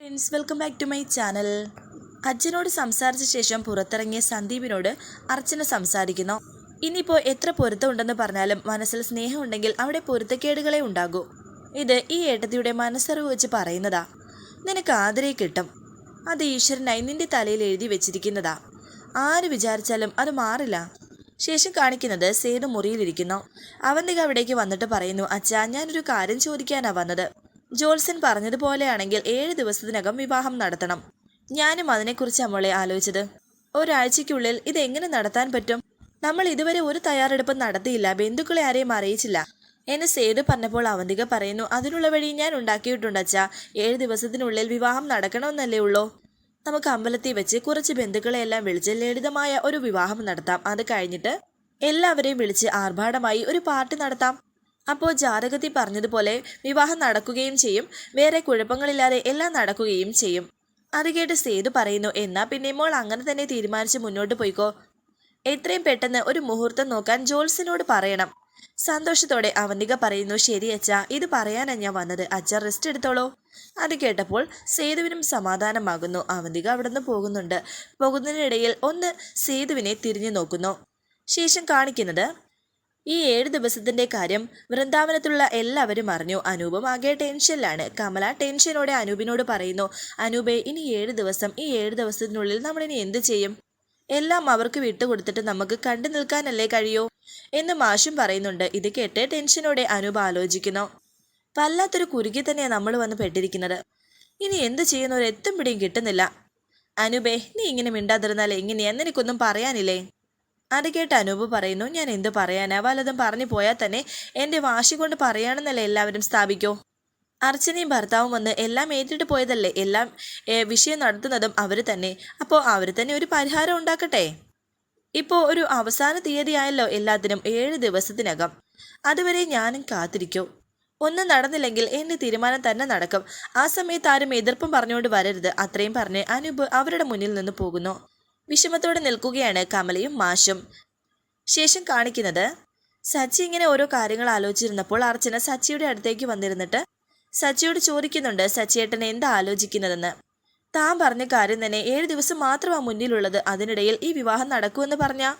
Friends welcome back to my channel അച്ഛനോട് സംസാരിച്ച ശേഷം പുറത്തിറങ്ങിയ സന്ദീപിനോട് അർച്ചന സംസാരിക്കുന്നു. ഇനിയിപ്പോൾ എത്ര പൊരുത്തമുണ്ടെന്ന് പറഞ്ഞാലും മനസ്സിൽ സ്നേഹമുണ്ടെങ്കിൽ അവിടെ പൊരുത്തക്കേടുകളെ ഉണ്ടാകൂ. ഇത് ഈ ഏട്ടത്തിയുടെ മനസ്സറിവ് വെച്ച് പറയുന്നതാ. നിനക്ക് ആദരയെ കിട്ടും. അത് ഈശ്വരനായി നിന്റെ തലയിൽ എഴുതി വെച്ചിരിക്കുന്നതാ. ആര് വിചാരിച്ചാലും അത് മാറില്ല. ശേഷം കാണിക്കുന്നത് സേതു മുറിയിലിരിക്കുന്നു. അവന്തിക അവിടേക്ക് വന്നിട്ട് പറയുന്നു അച്ഛാ ഞാനൊരു കാര്യം ചോദിക്കാനാ വന്നത്. ജോത്സൻ പറഞ്ഞതുപോലെയാണെങ്കിൽ ഏഴ് ദിവസത്തിനകം വിവാഹം നടത്തണം. ഞാനും അതിനെക്കുറിച്ച് നമ്മളെ ആലോചിച്ചത്. ഒരാഴ്ചയ്ക്കുള്ളിൽ ഇതെങ്ങനെ നടത്താൻ പറ്റും? നമ്മൾ ഇതുവരെ ഒരു തയ്യാറെടുപ്പും നടത്തിയില്ല. ബന്ധുക്കളെ ആരെയും അറിയിച്ചില്ല. എന്നെ സേതു പറഞ്ഞപ്പോൾ അവന്തിക പറയുന്നു അതിനുള്ള വഴി ഞാൻ ഉണ്ടാക്കിയിട്ടുണ്ട് അച്ഛാ. ഏഴ് ദിവസത്തിനുള്ളിൽ വിവാഹം നടക്കണമെന്നല്ലേ ഉള്ളൂ. നമുക്ക് അമ്പലത്തിൽ വെച്ച് കുറച്ച് ബന്ധുക്കളെയെല്ലാം വിളിച്ച് ലളിതമായ ഒരു വിവാഹം നടത്താം. അത് കഴിഞ്ഞിട്ട് എല്ലാവരെയും വിളിച്ച് ആർഭാടമായി ഒരു പാർട്ടി നടത്താം. അപ്പോൾ ജാതകത്തിൽ പറഞ്ഞതുപോലെ വിവാഹം നടക്കുകയും ചെയ്യും. വേറെ കുഴപ്പങ്ങളില്ലാതെ എല്ലാം നടക്കുകയും ചെയ്യും. അത് കേട്ട് സേതു പറയുന്നു എന്നാ പിന്നെ മോൾ അങ്ങനെ തന്നെ തീരുമാനിച്ച് മുന്നോട്ട് പോയിക്കോ. എത്രയും പെട്ടെന്ന് ഒരു മുഹൂർത്തം നോക്കാൻ ജോൽസിനോട് പറയണം. സന്തോഷത്തോടെ അവന്തിക പറയുന്നു ശരി അച്ഛ ഇത് പറയാനാണ് ഞാൻ വന്നത്. അച്ഛ റെസ്റ്റ് എടുത്തോളൂ. അത് കേട്ടപ്പോൾ സേതുവിനും സമാധാനമാകുന്നു. അവന്തിക അവിടെ നിന്ന് പോകുന്നുണ്ട്. പോകുന്നതിനിടയിൽ ഒന്ന് സേതുവിനെ തിരിഞ്ഞു നോക്കുന്നു. ശേഷം കാണിക്കുന്നത് ഈ ഏഴ് ദിവസത്തിന്റെ കാര്യം വൃന്ദാവനത്തിലുള്ള എല്ലാവരും അറിഞ്ഞു. അനൂപും ആകെ ടെൻഷനിലാണ് കമല ടെൻഷനോടെ അനൂപിനോട് പറയുന്നു അനൂപെ ഇനി ഏഴ് ദിവസം ഈ ഏഴ് ദിവസത്തിനുള്ളിൽ നമ്മളിനി എന്ത് ചെയ്യും? എല്ലാം അവർക്ക് വിട്ടുകൊടുത്തിട്ട് നമുക്ക് കണ്ടു നിൽക്കാനല്ലേ കഴിയൂ? എന്ന് മാഷും പറയുന്നുണ്ട്. ഇത് കേട്ട് ടെൻഷനോടെ അനൂപ് ആലോചിക്കുന്നു. വല്ലാത്തൊരു കുരുക്കി തന്നെയാണ് നമ്മൾ വന്ന് പെട്ടിരിക്കുന്നത്. ഇനി എന്ത് ചെയ്യുന്ന ഒരു എത്തും പിടിയും കിട്ടുന്നില്ല. അനുബേ നീ ഇങ്ങനെ മിണ്ടാതിരുന്നാൽ എങ്ങനെയാ? നിനക്കൊന്നും പറയാനില്ലേ? അത് കേട്ട് അനൂപ് പറയുന്നു ഞാൻ എന്ത് പറയാനാ? വല്ലതും പറഞ്ഞു പോയാൽ തന്നെ എന്റെ വാശി കൊണ്ട് പറയാണെന്നല്ലേ എല്ലാവരും സ്ഥാപിക്കോ. അർച്ചനയും ഭർത്താവും വന്ന് എല്ലാം ഏറ്റിട്ട് പോയതല്ലേ? എല്ലാം വിഷയം നടത്തുന്നതും അവർ തന്നെ. അപ്പോൾ അവർ തന്നെ ഒരു പരിഹാരം ഉണ്ടാക്കട്ടെ? ഇപ്പോൾ ഒരു അവസാന തീയതി ആയല്ലോ എല്ലാത്തിനും ഏഴ് ദിവസത്തിനകം. അതുവരെ ഞാനും കാത്തിരിക്കും. ഒന്നും നടന്നില്ലെങ്കിൽ എന്റെ തീരുമാനം തന്നെ നടക്കും. ആ സമയത്ത് ആരും എതിർപ്പും പറഞ്ഞുകൊണ്ട് വരരുത്. അത്രയും പറഞ്ഞ് അനൂപ് അവരുടെ മുന്നിൽ നിന്ന് പോകുന്നു. വിഷമത്തോടെ നിൽക്കുകയാണ് കമലയും മാഷും. ശേഷം കാണിക്കുന്നത് സച്ചി ഇങ്ങനെ ഓരോ കാര്യങ്ങൾ ആലോചിച്ചിരുന്നപ്പോൾ അർച്ചന സച്ചിയുടെ അടുത്തേക്ക് വന്നിരുന്നിട്ട് സച്ചിയോട് ചോദിക്കുന്നുണ്ട് സച്ചിയേട്ടൻ എന്താ ആലോചിക്കുന്നതെന്ന്. താൻ പറഞ്ഞ കാര്യം തന്നെ ഏഴ് ദിവസം മാത്രമാ മുന്നിലുള്ളത് അതിനിടയിൽ ഈ വിവാഹം നടക്കുമെന്ന് പറഞ്ഞ.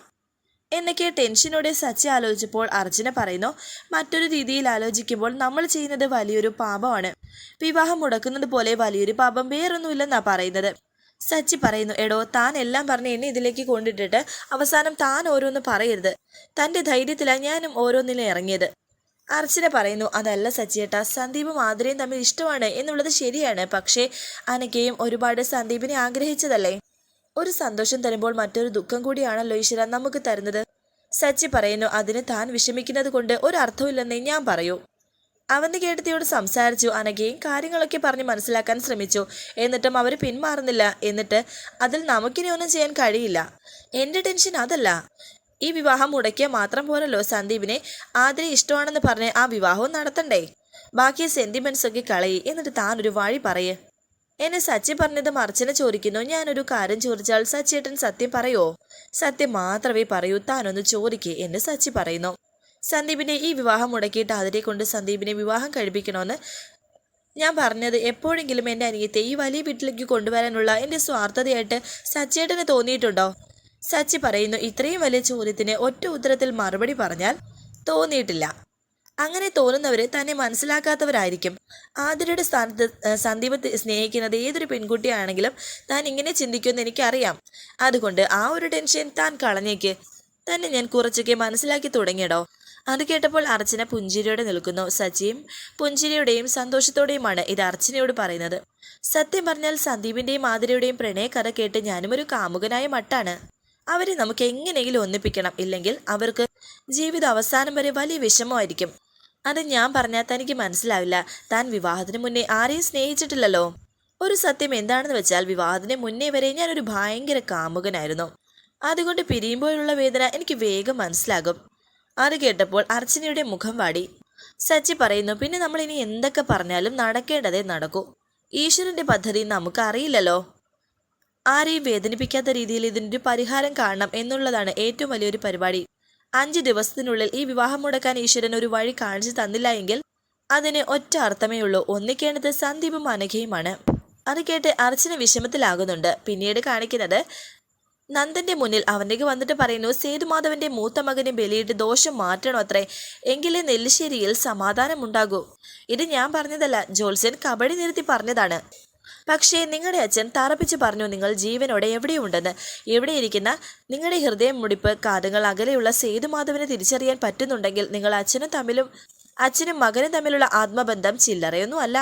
എന്നൊക്കെ ടെൻഷനോടെ സച്ചി ആലോചിച്ചപ്പോൾ അർച്ചന പറയുന്നു മറ്റൊരു രീതിയിൽ ആലോചിക്കുമ്പോൾ നമ്മൾ ചെയ്യുന്നത് വലിയൊരു പാപമാണ്. വിവാഹം മുടക്കുന്നത് പോലെ വലിയൊരു പാപം വേറൊന്നുമില്ലെന്നാ പറയുന്നത്. സച്ചി പറയുന്നു എടോ താൻ എല്ലാം പറഞ്ഞ് എന്നെ ഇതിലേക്ക് കൊണ്ടിട്ടിട്ട് അവസാനം താൻ ഓരോന്ന് പറയരുത്. തന്റെ ധൈര്യത്തിലാണ് ഞാനും ഓരോന്നിലും ഇറങ്ങിയത്. അർച്ചന പറയുന്നു അതല്ല സച്ചിയേട്ടാ സന്ദീപ് ആതിരയും തമ്മിൽ ഇഷ്ടമാണ് എന്നുള്ളത് ശരിയാണ്. പക്ഷേ അനക്കയും ഒരുപാട് സന്ദീപിനെ ആഗ്രഹിച്ചതല്ലേ? ഒരു സന്തോഷം തരുമ്പോൾ മറ്റൊരു ദുഃഖം കൂടിയാണല്ലോ ഈശ്വര നമുക്ക് തരുന്നത്. സച്ചി പറയുന്നു അതിന് താൻ വിഷമിക്കുന്നത് കൊണ്ട് ഒരർത്ഥമില്ലെന്നേ ഞാൻ പറയൂ. അവന്റെ കേട്ടത്തിയോട് സംസാരിച്ചു. അനഘയും കാര്യങ്ങളൊക്കെ പറഞ്ഞ് മനസ്സിലാക്കാൻ ശ്രമിച്ചു. എന്നിട്ടും അവർ പിന്മാറുന്നില്ല. എന്നിട്ട് അതിൽ നമുക്കിനി ഒന്നും ചെയ്യാൻ കഴിയില്ല. എന്റെ ടെൻഷൻ അതല്ല. ഈ വിവാഹം മുടക്കിയാൽ മാത്രം പോരല്ലോ. സന്ദീപിനെ ആതിരെ ഇഷ്ടമാണെന്ന് പറഞ്ഞ് ആ വിവാഹവും നടത്തണ്ടേ? ബാക്കി സെന്റിമെന്റ്സ് ഒക്കെ കളയി. എന്നിട്ട് താൻ ഒരു വഴി പറയേ. എന്നെ സച്ചി പറഞ്ഞത് മർച്ചനെ ചോദിക്കുന്നു. ഞാനൊരു കാര്യം ചോദിച്ചാൽ സച്ചിയേട്ടൻ സത്യം പറയോ? സത്യം മാത്രമേ പറയൂ. താനൊന്ന് ചോദിക്കേ. എന്ന് സച്ചി പറയുന്നു. സന്ദീപിനെ ഈ വിവാഹം മുടക്കിയിട്ട് അതിനെ കൊണ്ട് സന്ദീപിനെ വിവാഹം കഴിപ്പിക്കണമെന്ന് ഞാൻ പറഞ്ഞത് എപ്പോഴെങ്കിലും എന്റെ അനിയത്തെ ഈ വലിയ വീട്ടിലേക്ക് കൊണ്ടുവരാനുള്ള എന്റെ സ്വാർത്ഥതയായിട്ട് സച്ചേട്ടന് തോന്നിയിട്ടുണ്ടോ? സച്ചി പറയുന്നു ഇത്രയും വലിയ ചോദ്യത്തിന് ഒറ്റ ഉത്തരത്തിൽ മറുപടി പറഞ്ഞാൽ തോന്നിയിട്ടില്ല. അങ്ങനെ തോന്നുന്നവർ തന്നെ മനസ്സിലാക്കാത്തവരായിരിക്കും. ആതിരയുടെ സ്ഥാനത്ത് സന്ദീപ് സ്നേഹിക്കുന്നത് ഏതൊരു പെൺകുട്ടിയാണെങ്കിലും താൻ ഇങ്ങനെ ചിന്തിക്കുമെന്ന് എനിക്കറിയാം. അതുകൊണ്ട് ആ ഒരു ടെൻഷൻ താൻ കളഞ്ഞേക്ക്. തന്നെ ഞാൻ കുറച്ചൊക്കെ മനസ്സിലാക്കി തുടങ്ങിയടോ. അത് കേട്ടപ്പോൾ അർച്ചന പുഞ്ചിരിയോടെ നിൽക്കുന്നു. സച്ചിയും പുഞ്ചിരിയുടെയും സന്തോഷത്തോടെയുമാണ് ഇത് അർച്ചനയോട് പറയുന്നത്. സത്യം പറഞ്ഞാൽ സന്ദീപിന്റെയും ആതിരയുടെയും പ്രണയകഥ കേട്ട് ഞാനും ഒരു കാമുകനായ മട്ടാണ്. അവരെ നമുക്ക് എങ്ങനെയെങ്കിലും ഒന്നിപ്പിക്കണം. ഇല്ലെങ്കിൽ അവർക്ക് ജീവിത അവസാനം വരെ വലിയ വിഷമമായിരിക്കും. അത് ഞാൻ പറഞ്ഞാൽ തനിക്ക് മനസ്സിലാവില്ല. താൻ വിവാഹത്തിന് മുന്നേ ആരെയും സ്നേഹിച്ചിട്ടില്ലല്ലോ. ഒരു സത്യം എന്താണെന്ന് വെച്ചാൽ വിവാഹത്തിന് മുന്നേ വരെ ഞാൻ ഒരു ഭയങ്കര കാമുകനായിരുന്നു. അതുകൊണ്ട് പിരിയുമ്പോഴുള്ള വേദന എനിക്ക് വേഗം മനസ്സിലാകും. അത് കേട്ടപ്പോൾ അർച്ചനയുടെ മുഖം വാടി. സച്ചി പറയുന്നു പിന്നെ നമ്മൾ ഇനി എന്തൊക്കെ പറഞ്ഞാലും നടക്കേണ്ടതേ നടക്കൂ. ഈശ്വരന്റെ പദ്ധതി നമുക്ക് അറിയില്ലല്ലോ. ആരെയും വേദനിപ്പിക്കാത്ത രീതിയിൽ ഇതിനൊരു പരിഹാരം കാണണം എന്നുള്ളതാണ് ഏറ്റവും വലിയൊരു പരിപാടി. അഞ്ച് ദിവസത്തിനുള്ളിൽ ഈ വിവാഹം മുടക്കാൻ ഈശ്വരൻ ഒരു വഴി കാണിച്ചു തന്നില്ല എങ്കിൽ അതിന് ഒറ്റ അർത്ഥമേ ഉള്ളൂ. ഒന്നിക്കേണ്ടത് സന്ദീപും അനഘയുമാണ് അത് കേട്ട് അർച്ചന വിഷമത്തിലാകുന്നുണ്ട്. പിന്നീട് കാണിക്കുന്നത് നന്ദന്റെ മുന്നിൽ അവനേക്ക് വന്നിട്ട് പറയുന്നു സേതുമാധവന്റെ മൂത്ത മകനെ ബലിയിട്ട് ദോഷം മാറ്റണോ അത്രേ? എങ്കിലേ നെല്ലിശ്ശേരിയിൽ സമാധാനമുണ്ടാകൂ. ഇത് ഞാൻ പറഞ്ഞതല്ല ജോത്സ്യൻ കബഡി നിർത്തി പറഞ്ഞതാണ്. പക്ഷേ നിങ്ങളുടെ അച്ഛൻ തറപ്പിച്ച് പറഞ്ഞു നിങ്ങൾ ജീവനോടെ എവിടെയുണ്ടെന്ന്. എവിടെയിരിക്കുന്ന നിങ്ങളുടെ ഹൃദയം മുടിപ്പ് കാതുകൾ അകലെയുള്ള സേതുമാധവനെ തിരിച്ചറിയാൻ പറ്റുന്നുണ്ടെങ്കിൽ നിങ്ങൾ അച്ഛനും തമ്മിലും അച്ഛനും മകനും തമ്മിലുള്ള ആത്മബന്ധം ചില്ലറയൊന്നും അല്ല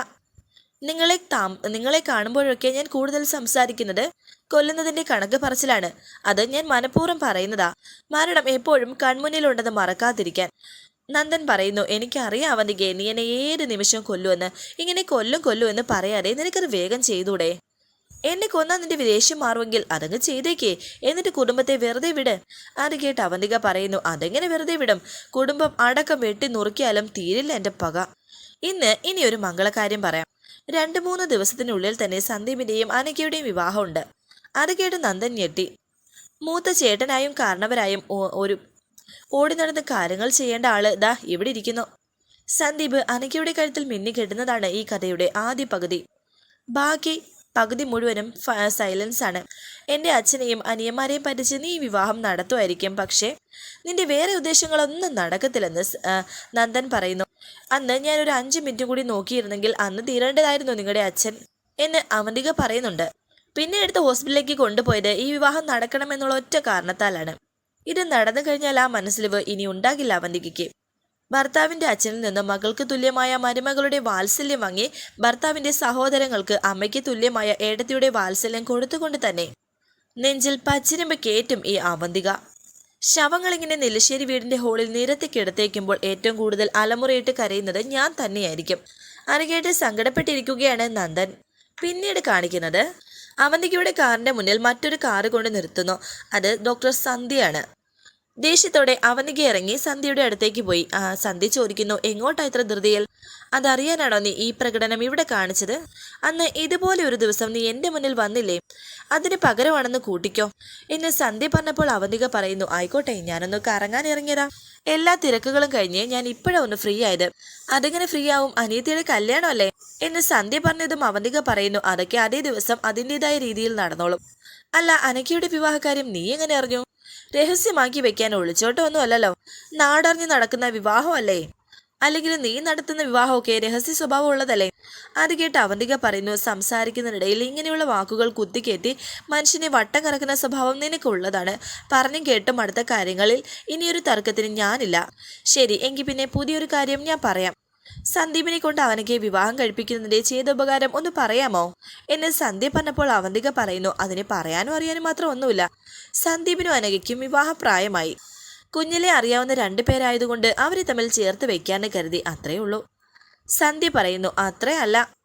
നിങ്ങളെ താം നിങ്ങളെ കാണുമ്പോഴൊക്കെ ഞാൻ കൂടുതൽ സംസാരിക്കുന്നത് കൊല്ലുന്നതിന്റെ കണക്ക് പറച്ചിലാണ്. അത് ഞാൻ മനഃപൂർവം പറയുന്നതാ. മരണം എപ്പോഴും കൺമുന്നിലുണ്ടെന്ന് മറക്കാതിരിക്കാൻ. നന്ദൻ പറയുന്നു എനിക്കറിയാം അവന്തികെ നീ എന്നെ ഏത് നിമിഷവും കൊല്ലുമെന്ന് ഇങ്ങനെ കൊല്ലും കൊല്ലും എന്ന് പറയാതെ നിനക്കത് വേഗം ചെയ്തൂടെ? എന്നെ കൊന്നാൽ നിന്റെ വിദേശം മാറുമെങ്കിൽ അതങ്ങ് ചെയ്തേക്കേ. എന്നിട്ട് കുടുംബത്തെ വെറുതെ വിട്. അത് കേട്ട് അവന്തിക പറയുന്നു അതെങ്ങനെ വെറുതെ വിടും? കുടുംബം അടക്കം വെട്ടി നുറുക്കിയാലും തീരില്ല എന്റെ പക. ഇന്ന് ഇനി ഒരു മംഗളകാര്യം പറയാം. രണ്ട് മൂന്ന് ദിവസത്തിനുള്ളിൽ തന്നെ സന്ദീപിന്റെയും അനക്കയുടെയും വിവാഹമുണ്ട്. അത് കേട്ട് നന്ദൻ ഞെട്ടി. മൂത്ത ചേട്ടനായും കാരണവരായും ഒരു ഓടി നടന്ന് കാര്യങ്ങൾ ചെയ്യേണ്ട ആൾ ദാ ഇവിടെ ഇരിക്കുന്നു. സന്ദീപ് അനക്കയുടെ കഴുത്തിൽ മിന്നി കെട്ടുന്നതാണ് ഈ കഥയുടെ ആദ്യ പകുതി. ബാക്കി പകുതി മുഴുവനും സൈലൻസ് ആണ്. എന്റെ അച്ഛനെയും അനിയന്മാരെയും പറ്റിച്ച് നീ വിവാഹം നടത്തുമായിരിക്കും പക്ഷേ നിന്റെ വേറെ ഉദ്ദേശങ്ങളൊന്നും നടക്കത്തില്ലെന്ന് നന്ദൻ പറയുന്നു. അന്ന് ഞാൻ ഒരു അഞ്ച് മിനിറ്റ് കൂടി നോക്കിയിരുന്നെങ്കിൽ അന്ന് തീരേണ്ടതായിരുന്നു നിങ്ങളുടെ അച്ഛൻ എന്ന് അവന്തിക പറയുന്നുണ്ട്. പിന്നെ എടുത്ത് ഹോസ്പിറ്റലിലേക്ക് കൊണ്ടുപോയത് ഈ വിവാഹം നടക്കണമെന്നുള്ള ഒറ്റ കാരണത്താലാണ്. ഇത് നടന്നു കഴിഞ്ഞാൽ ആ മനസ്സിലിവ് ഇനി ഉണ്ടാകില്ല അവന്തികയ്ക്ക്. ഭർത്താവിന്റെ അച്ഛനിൽ നിന്ന് മകൾക്ക് തുല്യമായ മരുമകളുടെ വാത്സല്യം വാങ്ങി ഭർത്താവിന്റെ സഹോദരങ്ങൾക്ക് അമ്മയ്ക്ക് തുല്യമായ ഏടത്തിയുടെ വാത്സല്യം കൊടുത്തുകൊണ്ട് തന്നെ നെഞ്ചിൽ പച്ചിരമ്പ് കേറ്റും ഈ അവന്തിക. ശവങ്ങളിങ്ങനെ നെല്ലിശ്ശേരി വീടിന്റെ ഹോളിൽ നിരത്തി കിടത്തേക്കുമ്പോൾ ഏറ്റവും കൂടുതൽ അലമുറയിട്ട് കരയുന്നത് ഞാൻ തന്നെയായിരിക്കും. അരകേട്ട് സങ്കടപ്പെട്ടിരിക്കുകയാണ് നന്ദൻ. പിന്നീട് കാണിക്കുന്നത് അവന്തികയുടെ കാറിന്റെ മുന്നിൽ മറ്റൊരു കാറ് കൊണ്ട് നിർത്തുന്നു. അത് ഡോക്ടർ സന്ധ്യയാണ്. ദേഷ്യത്തോടെ അവന്തിക ഇറങ്ങി സന്ധ്യയുടെ അടുത്തേക്ക് പോയി. ആ സന്ധ്യ ചോദിക്കുന്നു എങ്ങോട്ടാ ഇത്ര ധൃതിയിൽ? അതറിയാനാണോ നീ ഈ പ്രകടനം ഇവിടെ കാണിച്ചത്? അന്ന് ഇതുപോലെ ഒരു ദിവസം നീ എന്റെ മുന്നിൽ വന്നില്ലേ? അതിന് പകരമാണെന്ന് കൂട്ടിക്കോ. എന്ന് സന്ധ്യ പറഞ്ഞപ്പോൾ അവന്തിക പറയുന്നു ആയിക്കോട്ടെ ഞാനൊന്ന് കറങ്ങാൻ ഇറങ്ങിയതാ. എല്ലാ തിരക്കുകളും കഴിഞ്ഞ് ഞാൻ ഇപ്പോഴൊന്ന് ഫ്രീ ആയത്. അതെങ്ങനെ ഫ്രീ ആവും? അനിയത്തിയുടെ കല്യാണമല്ലേ? എന്ന് സന്ധ്യ പറഞ്ഞതും അവന്തിക പറയുന്നു അതൊക്കെ അതേ ദിവസം അതിന്റെതായ രീതിയിൽ നടന്നോളും. അല്ല അനക്കയുടെ വിവാഹകാര്യം നീ എങ്ങനെ അറിഞ്ഞു? രഹസ്യമാക്കി വെക്കാൻ ഒളിച്ചോട്ടമൊന്നും അല്ലല്ലോ. നാടറിഞ്ഞ് നടക്കുന്ന വിവാഹമല്ലേ? അല്ലെങ്കിൽ നീ നടത്തുന്ന വിവാഹമൊക്കെ രഹസ്യ സ്വഭാവം ഉള്ളതല്ലേ? അത് കേട്ട് അവന്തിക പറയുന്നു സംസാരിക്കുന്നതിനിടയിൽ ഇങ്ങനെയുള്ള വാക്കുകൾ കുത്തിക്കേറ്റി മനുഷ്യനെ വട്ടം കറക്കുന്ന സ്വഭാവം നിനക്കുള്ളതാണ്. പറഞ്ഞു കേട്ടും അടുത്ത കാര്യങ്ങളിൽ ഇനിയൊരു തർക്കത്തിന് ഞാനില്ല. ശരി എങ്കിൽ പിന്നെ പുതിയൊരു കാര്യം ഞാൻ പറയാം. സന്ദീപിനെ കൊണ്ട് അവനക്ക് വിവാഹം കഴിപ്പിക്കുന്നതിന്റെ ചെയ്തുപകാരം ഒന്ന് പറയാമോ? എന്ന് സന്ദീപ് പറഞ്ഞപ്പോൾ അവന്തിക പറയുന്നു അതിനെ പറയാനും അറിയാനും മാത്രം ഒന്നുമില്ല. സന്ദീപിനും അനഘയ്ക്കും വിവാഹപ്രായമായി. കുഞ്ഞിലെ അറിയാവുന്ന രണ്ടു പേരായതുകൊണ്ട് അവരെ തമ്മിൽ ചേർത്ത് വെക്കാന്ന് കരുതി അത്രേ ഉള്ളൂ. സന്ധ്യ പറയുന്നു അത്രേ അല്ല.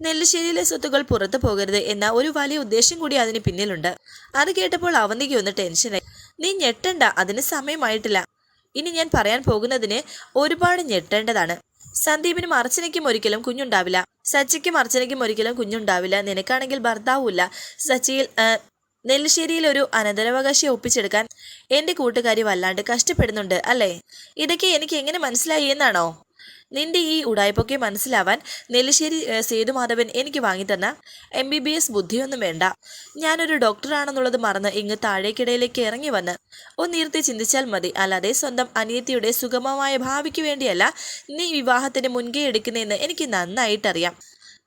നെല്ലിശ്ശേരിയിലെ സ്വത്തുകൾ പുറത്തു പോകരുത് എന്ന ഒരു വലിയ ഉദ്ദേശം കൂടി അതിന് പിന്നിലുണ്ട്. അത് കേട്ടപ്പോൾ അവന്തിക്ക് ഒന്ന് ടെൻഷനായി. നീ ഞെട്ടണ്ട അതിന് സമയമായിട്ടില്ല. ഇനി ഞാൻ പറയാൻ പോകുന്നതിന് ഒരുപാട് ഞെട്ടേണ്ടതാണ്. സന്ദീപിനും അർച്ചനയ്ക്കും ഒരിക്കലും കുഞ്ഞുണ്ടാവില്ല. സച്ചിക്കും അർച്ചനയ്ക്കും ഒരിക്കലും കുഞ്ഞുണ്ടാവില്ല. നിനക്കാണെങ്കിൽ ഭർത്താവുമില്ല. സച്ചിയിൽ നെല്ലിശ്ശേരിയിൽ ഒരു അനന്തരാവകാശി ഒപ്പിച്ചെടുക്കാൻ എന്റെ കൂട്ടുകാരി വല്ലാണ്ട് കഷ്ടപ്പെടുന്നുണ്ട് അല്ലേ? ഇതൊക്കെ എനിക്ക് എങ്ങനെ മനസ്സിലായി എന്നാണോ? നിന്റെ ഈ ഉടായ്പൊക്കെ മനസ്സിലാവാൻ നെല്ലിശ്ശേരി സേതുമാധവൻ എനിക്ക് വാങ്ങിത്തന്ന എം ബി ബി എസ് ബുദ്ധിയൊന്നും വേണ്ട. ഞാനൊരു ഡോക്ടറാണെന്നുള്ളത് മറന്ന് ഇങ്ങ് താഴേക്കിടയിലേക്ക് ഇറങ്ങി വന്ന്. ഒന്നിരുത്തി ചിന്തിച്ചാൽ മതി. അല്ലാതെ സ്വന്തം അനിയത്തിയുടെ സുഗമമായ ഭാവിക്ക് വേണ്ടിയല്ല നീ വിവാഹത്തിന് മുൻകൈ എടുക്കുന്നതെന്ന് എനിക്ക് നന്നായിട്ടറിയാം.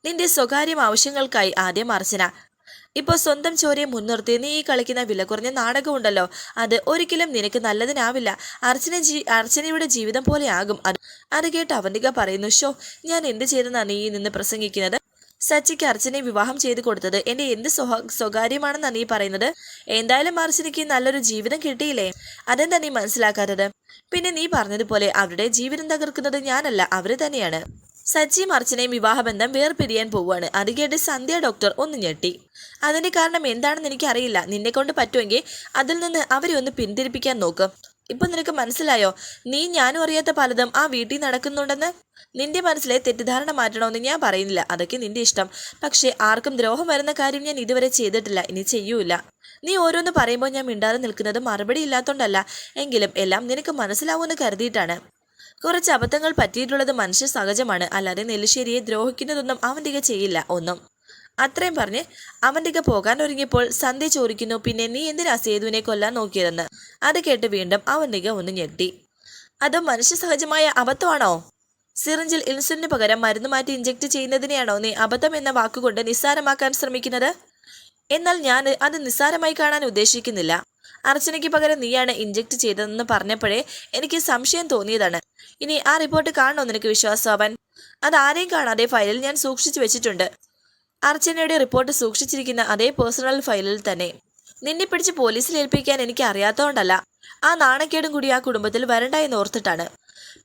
നിന്റെ സ്വകാര്യം ആവശ്യങ്ങൾക്കായി ആദ്യം അർച്ചന. ഇപ്പോൾ സ്വന്തം ചോരയെ മുൻനിർത്തി നീ ഈ കളിക്കുന്ന വില കുറഞ്ഞ നാടകമുണ്ടല്ലോ. അത് ഒരിക്കലും നിനക്ക് നല്ലതിനാവില്ല. അർച്ചന ജീ അർച്ചനയുടെ ജീവിതം പോലെ ആകും അത്. അത് കേട്ട് അവന്തിക പറയുന്നു ഷോ ഞാൻ എന്ത് ചെയ്തെന്നാണ് നീ നിന്ന് പ്രസംഗിക്കുന്നത്? സച്ചിക്ക് അർച്ചനെ വിവാഹം ചെയ്തു കൊടുത്തത് എന്റെ എന്ത് സ്വകാര്യമാണെന്നാണ് നീ പറയുന്നത്? എന്തായാലും അർച്ചനയ്ക്ക് നല്ലൊരു ജീവിതം കിട്ടിയില്ലേ? അതെന്താ നീ മനസ്സിലാക്കാത്തത്? പിന്നെ നീ പറഞ്ഞതുപോലെ അവരുടെ ജീവിതം തകർക്കുന്നത് ഞാനല്ല അവർ തന്നെയാണ്. സച്ചിയും അർച്ചനയും വിവാഹബന്ധം വേർപിരിയാൻ പോവുകയാണ്. അത് കേട്ട് സന്ധ്യ ഡോക്ടർ ഒന്ന് ഞെട്ടി. അതിന്റെ കാരണം എന്താണെന്ന് എനിക്കറിയില്ല. നിന്നെ കൊണ്ട് പറ്റുമെങ്കിൽ അതിൽ നിന്ന് അവരെ ഒന്ന് പിന്തിരിപ്പിക്കാൻ നോക്ക്. ഇപ്പൊ നിനക്ക് മനസ്സിലായോ? നീ ഞാനും അറിയാത്ത പലതും ആ വീട്ടിൽ നടക്കുന്നുണ്ടെന്ന്? നിന്റെ മനസ്സിലെ തെറ്റിദ്ധാരണ മാറ്റണമെന്ന് ഞാൻ പറയുന്നില്ല. അതൊക്കെ നിന്റെ ഇഷ്ടം. പക്ഷേ ആർക്കും ദ്രോഹം വരുന്ന കാര്യം ഞാൻ ഇതുവരെ ചെയ്തിട്ടില്ല. ഇനി ചെയ്യൂല. നീ ഓരോന്ന് പറയുമ്പോൾ ഞാൻ മിണ്ടാതെ നിൽക്കുന്നത് മറുപടി ഇല്ലാത്തതുകൊണ്ടല്ല എങ്കിലും എല്ലാം നിനക്ക് മനസ്സിലാവുമെന്ന് കരുതിയിട്ടാണ്. കുറച്ച് അബദ്ധങ്ങൾ പറ്റിയിട്ടുള്ളത് മനുഷ്യ സഹജമാണ്. അല്ലാതെ നെല്ലിശ്ശേരിയെ ദ്രോഹിക്കുന്നതൊന്നും അവന്തിക തിക ചെയ്യില്ല. ഒന്നും. അത്രയും പറഞ്ഞ് അവന്തിക പോകാൻ ഒരുങ്ങിയപ്പോൾ സന്ധ്യ ചോദിക്കുന്നു പിന്നെ നീ എന്തിനാ സേതുവിനെ കൊല്ലാൻ നോക്കിയതെന്ന്? അത് കേട്ട് വീണ്ടും അവന്തിക ഒന്ന് ഞെട്ടി. അത് മനുഷ്യ സഹജമായ അബദ്ധമാണോ? സിറിഞ്ചിൽ ഇൻസുലിന് പകരം മരുന്ന് മാറ്റി ഇഞ്ചെക്ട് ചെയ്യുന്നതിനെയാണോ നീ അബദ്ധം എന്ന വാക്കുകൊണ്ട് നിസ്സാരമാക്കാൻ ശ്രമിക്കുന്നത്? എന്നാൽ ഞാൻ അത് നിസ്സാരമായി കാണാൻ ഉദ്ദേശിക്കുന്നില്ല. അർച്ചനയ്ക്ക് പകരം നീയാണ് ഇഞ്ചെക്ട് ചെയ്തതെന്ന് പറഞ്ഞപ്പോഴേ എനിക്ക് സംശയം തോന്നിയതാണ്. ഇനി ആ റിപ്പോർട്ട് കാണണോ നിനക്ക് വിശ്വാസവാൻ അത് ആരെയും കാണാതെ ഫയലിൽ ഞാൻ സൂക്ഷിച്ചു വെച്ചിട്ടുണ്ട്. അർച്ചനയുടെ റിപ്പോർട്ട് സൂക്ഷിച്ചിരിക്കുന്ന അതേ പേഴ്സണൽ ഫയലിൽ തന്നെ. നിന്നെ പിടിച്ച് പോലീസിൽ ഏൽപ്പിക്കാൻ എനിക്ക് അറിയാത്തതുകൊണ്ടല്ല ആ നാണക്കേടും കൂടി ആ കുടുംബത്തിൽ വരണ്ട എന്ന് ഓർത്തിട്ടാണ്.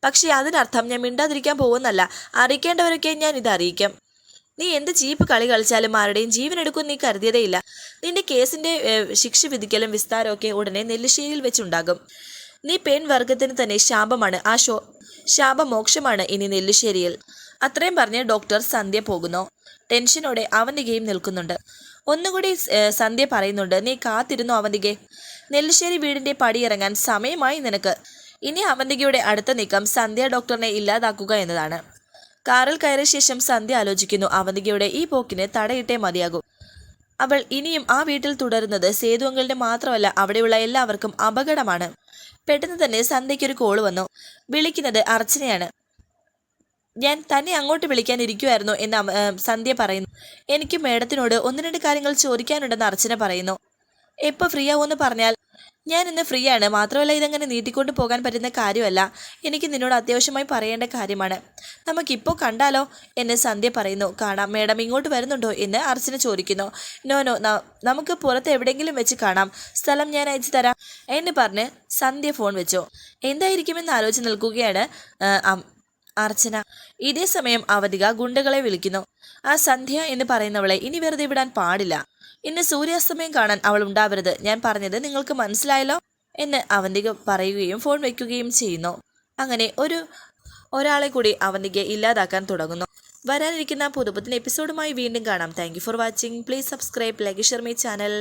പക്ഷേ അതിനർത്ഥം ഞാൻ മിണ്ടാതിരിക്കാൻ പോകുന്നല്ല. അറിയിക്കേണ്ടവരൊക്കെ ഞാൻ ഇത് അറിയിക്കാം. നീ എന്ത് ചീപ്പ് കളി കളിച്ചാലും ആരുടെയും ജീവൻ എടുക്കും നീ കരുതിയതേയില്ല. നിന്റെ കേസിന്റെ ശിക്ഷ വിധിക്കലും വിസ്താരമൊക്കെ ഉടനെ നെല്ലിശ്ശേരിയിൽ വെച്ചുണ്ടാകും. നീ പെൺ വർഗത്തിന് തന്നെ ശാപമാണ്. ആ ഷോ ശാപമോക്ഷമാണ് ഇനി നെല്ലിശ്ശേരിയിൽ. അത്രയും പറഞ്ഞ് ഡോക്ടർ സന്ധ്യ പോകുന്നു. ടെൻഷനോടെ അവന്തികയും നിൽക്കുന്നുണ്ട്. ഒന്നുകൂടി സന്ധ്യ പറയുന്നുണ്ട് നീ കാത്തിരുന്നു അവന്തികെ? നെല്ലിശ്ശേരി വീടിന്റെ പടിയിറങ്ങാൻ സമയമായി നിനക്ക്. ഇനി അവന്തികയുടെ അടുത്ത നീക്കം സന്ധ്യ ഡോക്ടറിനെ ഇല്ലാതാക്കുക എന്നതാണ്. കാറിൽ കയറിയ ശേഷം സന്ധ്യ ആലോചിക്കുന്നു അവന്തികയുടെ ഈ പോക്കിന് തടയിട്ടേ മതിയാകൂ. അവൾ ഇനിയും ആ വീട്ടിൽ തുടരുന്നത് സേതു അങ്കിളിന് മാത്രമല്ല അവിടെയുള്ള എല്ലാവർക്കും അപകടമാണ്. പെട്ടെന്ന് തന്നെ സന്ധ്യയ്ക്ക് ഒരു കോൾ വന്നു. വിളിക്കുന്നത് അർച്ചനയാണ്. ഞാൻ തന്നെ അങ്ങോട്ട് വിളിക്കാൻ ഇരിക്കുമായിരുന്നു എന്ന് സന്ധ്യ പറയുന്നു. എനിക്ക് മേഡത്തിനോട് ഒന്ന് രണ്ട് കാര്യങ്ങൾ ചോദിക്കാനുണ്ടെന്ന് അർച്ചന പറയുന്നു. എപ്പോൾ ഫ്രീ ആവുമെന്ന് പറഞ്ഞാൽ ഞാൻ ഇന്ന് ഫ്രീ ആണ്. മാത്രമല്ല ഇതങ്ങനെ നീട്ടിക്കൊണ്ട് പോകാൻ പറ്റുന്ന കാര്യമല്ല. എനിക്ക് നിന്നോട് അത്യാവശ്യമായി പറയേണ്ട കാര്യമാണ്. നമുക്കിപ്പോൾ കണ്ടാലോ? എന്ന് സന്ധ്യ പറയുന്നു. കാണാം. മേഡം ഇങ്ങോട്ട് വരുന്നുണ്ടോ എന്ന് അർച്ചന ചോദിക്കുന്നു. നോ നോ നമുക്ക് പുറത്ത് എവിടെയെങ്കിലും വെച്ച് കാണാം. സ്ഥലം ഞാൻ അയച്ചു തരാം. എന്ന് പറഞ്ഞ് സന്ധ്യ ഫോൺ വെച്ചു. എന്തായിരിക്കുമെന്ന് ആലോചിച്ച് നിൽക്കുകയാണ് അർച്ചന. ഇതേ സമയം അവധിക ഗുണ്ടകളെ വിളിക്കുന്നു. ആ സന്ധ്യ എന്ന് പറയുന്നവളെ ഇനി വെറുതെ വിടാൻ പാടില്ല. ഇന്ന് സൂര്യാസ്തമയം കാണാൻ അവൾ ഉണ്ടാവരുത്. ഞാൻ പറഞ്ഞത് നിങ്ങൾക്ക് മനസ്സിലായല്ലോ എന്ന് അവന്തിക പറയുകയും ഫോൺ വെക്കുകയും ചെയ്യുന്നു. അങ്ങനെ ഒരു ഒരാളെ കൂടി അവന്തിക ഇല്ലാതാക്കാൻ തുടങ്ങുന്നു. വരാനിരിക്കുന്ന പുതുപുത്തൻ എപ്പിസോഡുമായി വീണ്ടും കാണാം. Thank for watching please subscribe like share my channel